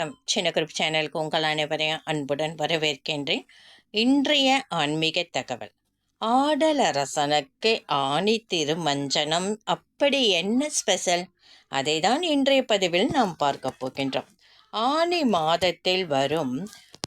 வணக்கம். சின்ன குரூப் சேனலுக்கு உங்கள் அனைவரையும் அன்புடன் வரவேற்கின்றேன். இன்றைய ஆன்மீக தகவல். ஆடலரசனுக்கு ஆணி திருமஞ்சனம். அப்படி என்ன ஸ்பெஷல்? அதை தான் இன்றைய பதிவில் நாம் பார்க்க போகின்றோம். ஆணி மாதத்தில் வரும்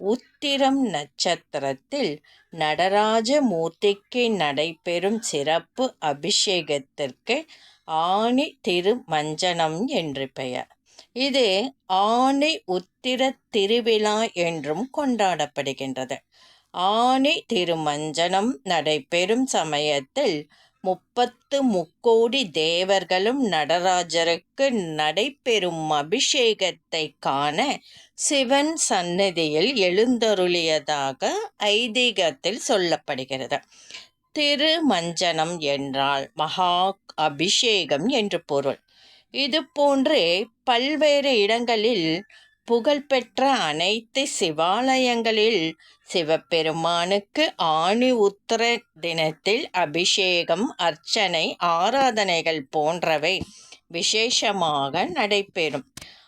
உத்திரம் நட்சத்திரத்தில் நடராஜ மூர்த்திக்கு நடைபெறும் சிறப்பு அபிஷேகத்திற்கு ஆணி திருமஞ்சனம் என்று பெயர். இது ஆனை உத்திர திருவிழா என்றும் கொண்டாடப்படுகின்றது. ஆனை திருமஞ்சனம் நடைபெறும் சமயத்தில் முப்பத்து முக்கோடி தேவர்களும் நடராஜருக்கு நடைபெறும் அபிஷேகத்தை காண சிவன் சந்நிதியில் எழுந்தருளியதாக ஐதீகத்தில் சொல்லப்படுகிறது. திருமஞ்சனம் என்றால் மகா அபிஷேகம் என்று பொருள். இது போன்றே பல்வேறு இடங்களில் புகழ்பெற்ற அனைத்து சிவாலயங்களில் சிவபெருமானுக்கு ஆணி உத்திர தினத்தில் அபிஷேகம் அர்ச்சனை ஆராதனைகள் போன்றவை விசேஷமாக நடைபெறும்.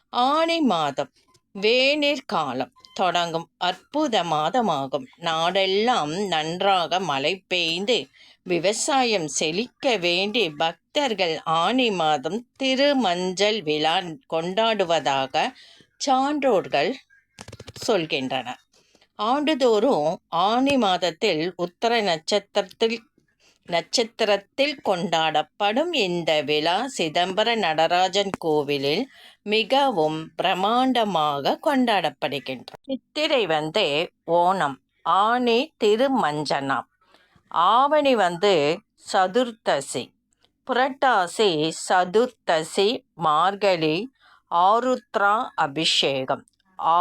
ஆணி மாதம் வேநீர் காலம் தொடங்கும் அற்புத மாதமாகும். நாடெல்லாம் நன்றாக மழை பெய்ந்து விவசாயம் செழிக்க வேண்டி பக்தர்கள் ஆனி மாதம் திருமஞ்சள் விழா கொண்டாடுவதாக சான்றோர்கள் சொல்கின்றனர். ஆண்டுதோறும் ஆனி மாதத்தில் உத்தர நட்சத்திரத்தில் நட்சத்திரத்தில் கொண்டாடப்படும் இந்த விழா சிதம்பர நடராஜன் கோவிலில் மிகவும் பிரமாண்டமாக கொண்டாடப்படுகின்றது. சித்திரை வந்து ஓணம் ஆணி திருமஞ்சனம் ஆவணி வந்து சதுர்த்தசி புரட்டாசி சதுர்த்தசி மார்கழி ஆருத்ரா அபிஷேகம்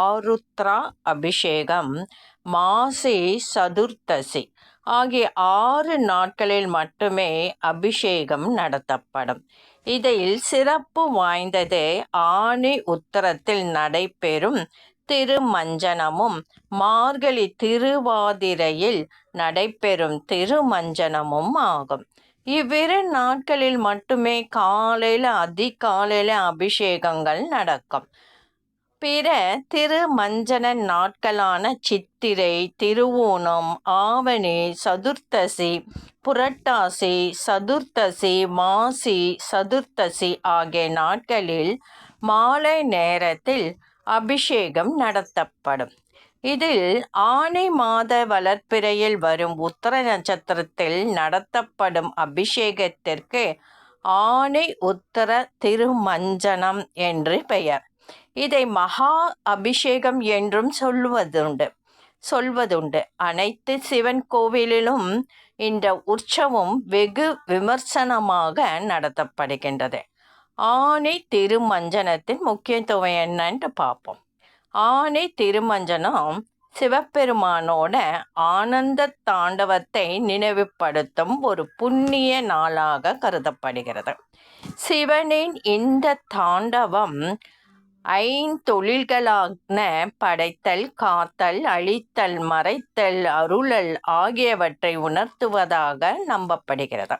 ஆருத்ரா அபிஷேகம் மாசி சதுர்த்தசி. ஆகிய ஆறு நாட்களில் மட்டுமே அபிஷேகம் நடத்தப்படும். இதில் சிறப்பு வாய்ந்தது ஆணி உத்தரத்தில் நடைபெறும் திருமஞ்சனமும் மார்கழி திருவாதிரையில் நடைபெறும் திருமஞ்சனமும் ஆகும். இவ்விரு நாட்களில் மட்டுமே காலையில் அதிகாலையில் அபிஷேகங்கள் நடக்கும். பிற திருமஞ்சன நாட்களான சித்திரை திருவோணம் ஆவணி சதுர்த்தசி புரட்டாசி சதுர்த்தசி மாசி சதுர்த்தசி ஆகிய நாட்களில் மாலை நேரத்தில் அபிஷேகம் நடத்தப்படும். இதில் ஆனி மாத வளர்ப்பிறையில் வரும் உத்தர நட்சத்திரத்தில் நடத்தப்படும் அபிஷேகத்திற்கு ஆணி உத்தர திருமஞ்சனம் என்று பெயர். இதை மகா அபிஷேகம் என்றும் சொல்வதுண்டு சொல்வதுண்டு. அனைத்து சிவன் கோவிலிலும் இந்த உற்சவம் வெகு விமர்சனமாக நடத்தப்படுகின்றது. ஆனை திருமஞ்சனத்தின் முக்கியத்துவம் என்னன்னு பார்ப்போம். ஆனை திருமஞ்சனம் சிவபெருமானோட ஆனந்த தாண்டவத்தை நினைவுபடுத்தும் ஒரு புண்ணிய நாளாக கருதப்படுகிறது. சிவனின் இந்த தாண்டவம் ஐந்தொழில்களான படைத்தல் காத்தல் அழித்தல் மறைத்தல் அருளல் ஆகியவற்றை உணர்த்துவதாக நம்பப்படுகிறது.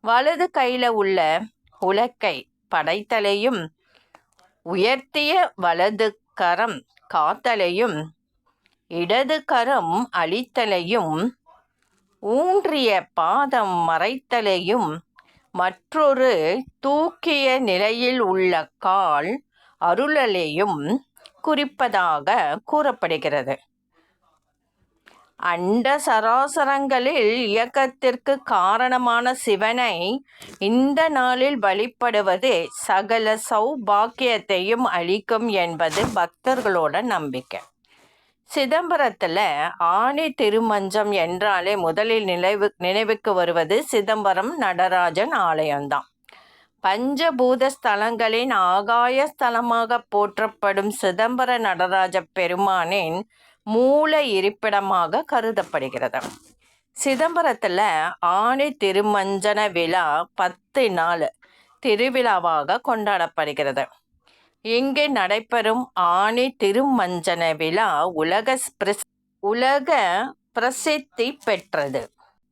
வலது கையில் உள்ள உலக்கை படைத்தலையும் உயர்த்திய வலது கரம் காத்தலையும் இடது கரம் அழித்தலையும் ஊன்றிய பாதம் மறைத்தலையும் மற்றொரு தூக்கிய நிலையில் உள்ள கால் அருளலையும் குறிப்பதாக கூறப்படுகிறது. அண்ட சராசரங்களில் இயக்கத்திற்கு காரணமான சிவனை இந்த நாளில் வழிபடுவது சகல சௌபாக்கியத்தையும் அளிக்கும் என்பது பக்தர்களோட நம்பிக்கை. சிதம்பரத்தில் ஆணி திருமஞ்சம் என்றாலே முதலில் நினைவு நினைவுக்கு வருவது சிதம்பரம் நடராஜன் ஆலயம்தான். பஞ்சபூத ஸ்தலங்களின் ஆகாய ஸ்தலமாக போற்றப்படும் சிதம்பர நடராஜ பெருமானின் மூல இருப்பிடமாக கருதப்படுகிறது. சிதம்பரத்தில் ஆணி திருமஞ்சன விழா பத்து நாள் திருவிழாவாக கொண்டாடப்படுகிறது. இங்கு நடைபெறும் ஆணி திருமஞ்சன விழா உலக உலக பிரசித்தி பெற்றது.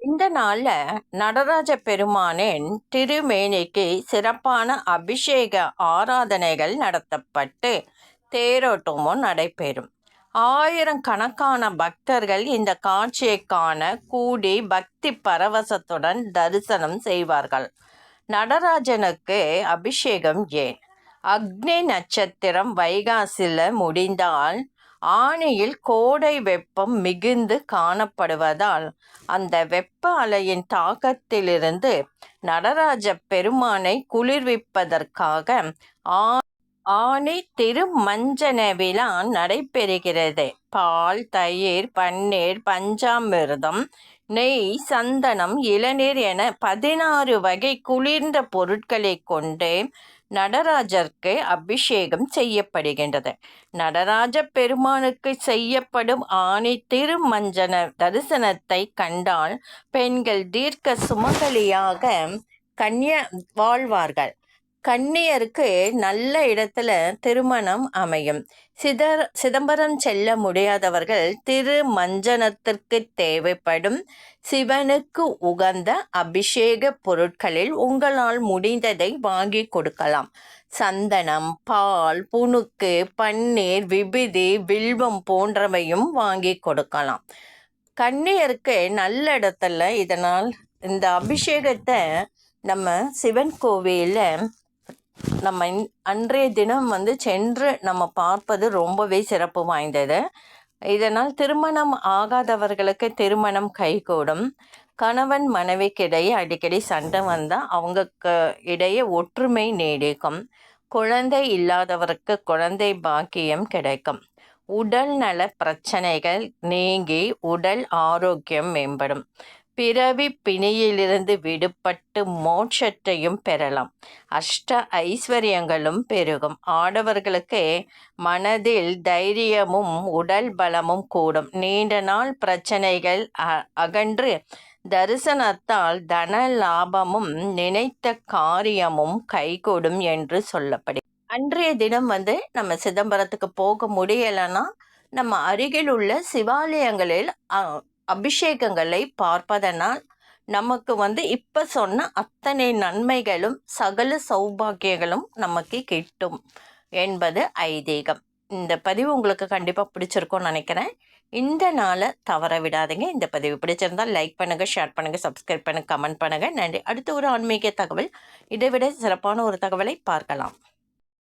இந்த நாளில் நடராஜ பெருமானின் திருமேனிக்கு சிறப்பான அபிஷேக ஆராதனைகள் நடத்தப்பட்டு தேரோட்டமும் நடைபெறும். ஆயிரம் கணக்கான பக்தர்கள் இந்த காட்சியை காண கூடி பக்தி பரவசத்துடன் தரிசனம் செய்வார்கள். நடராஜனுக்கு அபிஷேகம் ஏன்? அக்னி நட்சத்திரம் வைகாசில முடிந்தால் ஆணியில் கோடை வெப்பம் மிகுந்து காணப்படுவதால் அந்த வெப்ப அலையின் தாக்கத்திலிருந்து நடராஜ பெருமானை குளிர்விப்பதற்காக ஆ ஆணி திருமஞ்சன விழா நடைபெறுகிறது. பால் தயிர் பன்னீர் பஞ்சாமிர்தம் நெய் சந்தனம் இளநீர் என பதினாறு வகை குளிர்ந்த பொருட்களை கொண்டு நடராஜருக்கு அபிஷேகம் செய்யப்படுகின்றது. நடராஜ பெருமானுக்கு செய்யப்படும் ஆணி திருமஞ்சன தரிசனத்தை கண்டால் பெண்கள் தீர்க்க சுமங்கலியாக கன்ய வாழ்வார்கள். கன்னியருக்கு நல்ல இடத்துல திருமணம் அமையும். சிதர் சிதம்பரம் செல்ல முடியாதவர்கள் திருமஞ்சனத்திற்கு தேவைப்படும். சிவனுக்கு உகந்த அபிஷேக பொருட்களில் உங்களால் முடிந்ததை வாங்கி கொடுக்கலாம். சந்தனம் பால் புணுக்கு பன்னீர் விபிதி வில்வம் போன்றவையும் வாங்கி கொடுக்கலாம். கன்னியருக்கு நல்ல இடத்துல இதனால் இந்த அபிஷேகத்தை நம்ம சிவன் கோவிலில் நம்ம அன்றைய தினம் வந்து சென்று நம்ம பார்ப்பது ரொம்பவே சிறப்பு வாய்ந்தது. இதனால் திருமணம் ஆகாதவர்களுக்கு திருமணம் கைகூடும். கணவன் மனைவிக்கிடையே அடிக்கடி சண்டை வந்தால் அவங்களுக்கு இடையே ஒற்றுமை நீடிக்கும். குழந்தை இல்லாதவருக்கு குழந்தை பாக்கியம் கிடைக்கும். உடல் நல பிரச்சனைகள் நீங்கி உடல் ஆரோக்கியம் மேம்படும். பிறவி பிணியிலிருந்து விடுபட்டு மோட்சத்தையும் பெறலாம். அஷ்ட ஐஸ்வர்யங்களும் பெருகும். ஆடவர்களுக்கு மனதில் தைரியமும் உடல் பலமும் கூடும். நீண்ட நாள் பிரச்சனைகள் அகன்று தரிசனத்தால் தன லாபமும் நினைத்த காரியமும் கைகூடும் என்று சொல்லப்படும் அன்றைய தினம் வந்து நம்ம சிதம்பரத்துக்கு போக முடியலைன்னா நம்ம அருகில் உள்ள சிவாலயங்களில் அபிஷேகங்களை பார்ப்பதனால் நமக்கு வந்து இப்போ சொன்ன அத்தனை நன்மைகளும் சகல சௌபாகியங்களும் நமக்கு கிட்டும் என்பது ஐதீகம். இந்த பதிவு உங்களுக்கு கண்டிப்பாக பிடிச்சிருக்கும்னு நினைக்கிறேன். இந்த நாளை தவற விடாதீங்க. இந்த பதிவு பிடிச்சிருந்தால் லைக் பண்ணுங்கள் ஷேர் பண்ணுங்கள் சப்ஸ்கிரைப் பண்ணுங்கள் கமெண்ட் பண்ணுங்கள் நன்றி. அடுத்த ஒரு ஆன்மீக தகவல். இதை விட சிறப்பான ஒரு தகவலை பார்க்கலாம்.